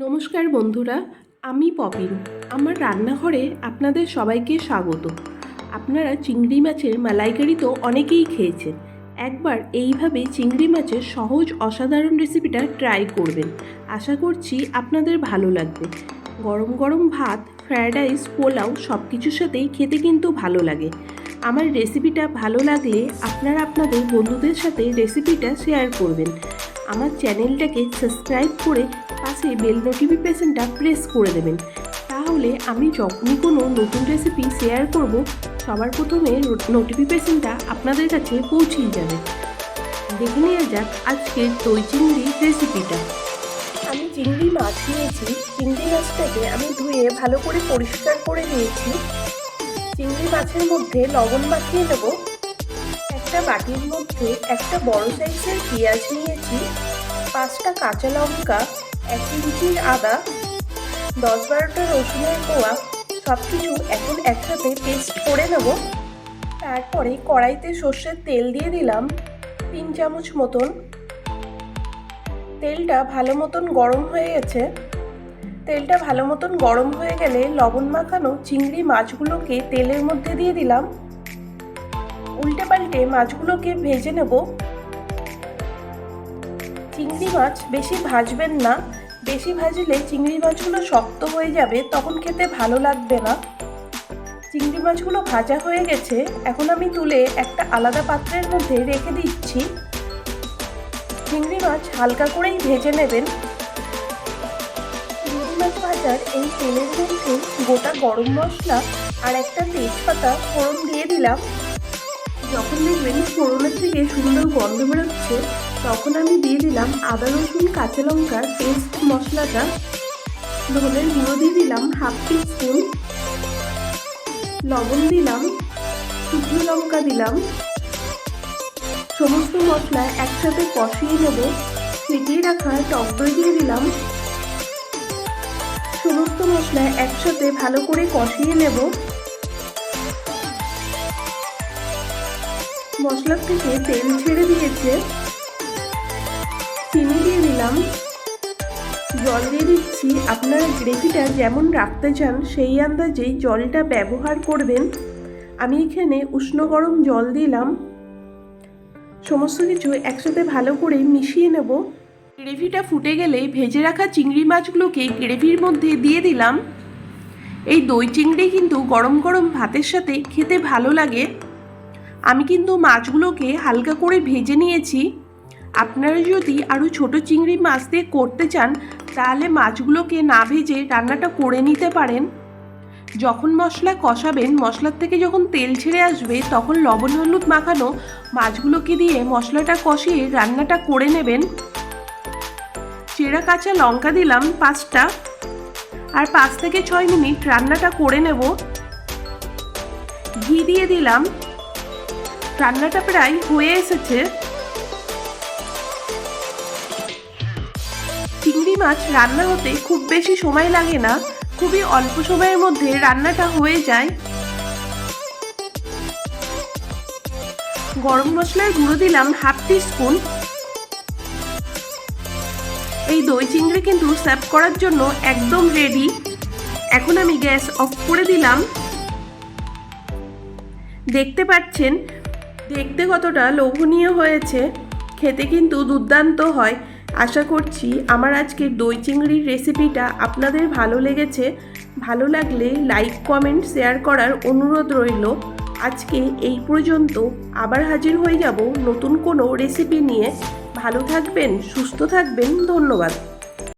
নমস্কার বন্ধুরা, আমি পপিন। আমার রান্নাঘরে আপনাদের সবাইকে স্বাগত। আপনারা চিংড়ি মাছের মালাইকারি তো অনেকেই খেয়েছেন। একবার এইভাবে চিংড়ি মাছের সহজ অসাধারণ রেসিপিটা ট্রাই করবেন। আশা করছি আপনাদের ভালো লাগবে। গরম গরম ভাত, ফ্রায়েড রাইস, পোলাও সব কিছুর সাথেই খেতে কিন্তু ভালো লাগে। আমার রেসিপিটা ভালো লাগলে আপনারা আপনাদের বন্ধুদের সাথে রেসিপিটা শেয়ার করবেন। আমার চ্যানেলটাকে সাবস্ক্রাইব করে পাশে বেল নোটিফিকেশনটা প্রেস করে দেবেন। তাহলে আমি যখনই কোনো নতুন রেসিপি শেয়ার করব, সবার প্রথমে নোটিফিকেশনটা আপনাদের কাছে পৌঁছেই যাবে। দেখে নেওয়া যাক আজকের দই চিংড়ি রেসিপিটা আমি চিংড়ি মাছ নিয়েছি চিংড়ি মাছটাকে আমি ধুয়ে ভালো করে পরিষ্কার করে নিয়েছি। চিংড়ি মাছের মধ্যে লবণ মাখিয়ে নেব। একটা বাটির মধ্যে একটা বড় সাইজের পেঁয়াজ নিয়েছি, পাঁচটা কাঁচা লঙ্কা এক ইঞ্চির আদা, দশ বারোটা রসুনের কোয়া সব কিছু এখন একসাথে পেস্ট করে নেব। তারপরে কড়াইতে সর্ষের তেল দিয়ে দিলাম তিন চামচ মতন। তেলটা ভালো মতন গরম হয়ে গেছে। তেলটা ভালো মতন গরম হয়ে গেলে লবণ মাখানো চিংড়ি মাছগুলোকে তেলের মধ্যে দিয়ে দিলাম। উল্টে পাল্টে মাছগুলোকে ভেজে নেব। চিংড়ি মাছ বেশি ভাজবেন না। বেশি ভাজলে চিংড়ি মাছগুলো শক্ত হয়ে যাবে, তখন খেতে ভালো লাগবে না। চিংড়ি মাছগুলো ভাজা হয়ে গেছে, এখন আমি তুলে একটা আলাদা পাত্রের মধ্যে রেখে দিচ্ছি। চিংড়ি মাছ হালকা করেই ভেজে নেবেন। চিংড়ি মাছ ভাজার এই তেলের মধ্যে গোটা গরম মশলা আর একটা তেজপাতা ফোড়ন দিয়ে দিলাম। যখন দেখবেন ফোড়নের থেকে সুন্দর গন্ধ বেরোচ্ছে তখন আমি দিয়ে দিলাম আদা রসুন, কাঁচা লঙ্কার পেস্ট মশলাটা। ধনের গুঁড়ো দিয়ে দিলাম হাফ টিস্পুন। লবণ দিলাম, শুকনো লঙ্কা দিলাম। সমস্ত মশলা একসাথে কষিয়ে নেব। ফেটিয়ে রাখা টক দই দিয়ে দিলাম। সমস্ত মশলা একসাথে ভালো করে কষিয়ে নেব। মশলার থেকে তেল ছেড়ে দিয়েছে। চিনি দিয়ে দিলাম। জল দিয়ে দিচ্ছি। আপনারা গ্রেভিটা যেমন রাখতে চান, সেই আন্দাজেই জলটা ব্যবহার করবেন। আমি এখানে উষ্ণ গরম জল দিলাম। সমস্ত কিছু একসাথে ভালো করে মিশিয়ে নেব। গ্রেভিটা ফুটে গেলে ভেজে রাখা চিংড়ি মাছগুলোকে গ্রেভির মধ্যে দিয়ে দিলাম। এই দই চিংড়ি কিন্তু গরম গরম ভাতের সাথে খেতে ভালো লাগে। আমি কিন্তু মাছগুলোকে হালকা করে ভেজে নিয়েছি। আপনারা যদি আরও ছোট চিংড়ি মাছ দিয়ে করতে চান, তাহলে মাছগুলোকে না ভেজে রান্নাটা করে নিতে পারেন। যখন মশলা কষাবেন, মশলার থেকে যখন তেল ছেড়ে আসবে, তখন লবণ, হলুদ মাখানো মাছগুলোকে দিয়ে মশলাটা কষিয়ে রান্নাটা করে নেবেন। চেরা কাঁচা লঙ্কা দিলাম পাঁচটা। আর পাঁচ থেকে ছয় মিনিট রান্নাটা করে নেব। ঘি দিয়ে দিলাম। রান্নাটা প্রায় হয়ে এসেছে। মাছ রান্না হতে খুব বেশি সময় লাগে না, খুবই অল্প সময়ের মধ্যে রান্নাটা হয়ে যায়। গরম মশলার গুঁড়ো দিলাম হাফ টি স্পুন এই দই চিংড়ি কিন্তু সার্ভ করার জন্য একদম রেডি এখন আমি গ্যাস অফ করে দিলাম। দেখতে পাচ্ছেন, দেখতে কতটা লোভনীয় হয়েছে, খেতে কিন্তু দুর্দান্ত হয়। আশা করছি আমার আজকের দই চিংড়ির রেসিপিটা আপনাদের ভালো লেগেছে। ভালো লাগলে লাইক কমেন্ট শেয়ার করার অনুরোধ রইল। আজকে এই পর্যন্ত আবার হাজির হয়ে যাব নতুন কোনো রেসিপি নিয়ে। ভালো থাকবেন, সুস্থ থাকবেন, ধন্যবাদ।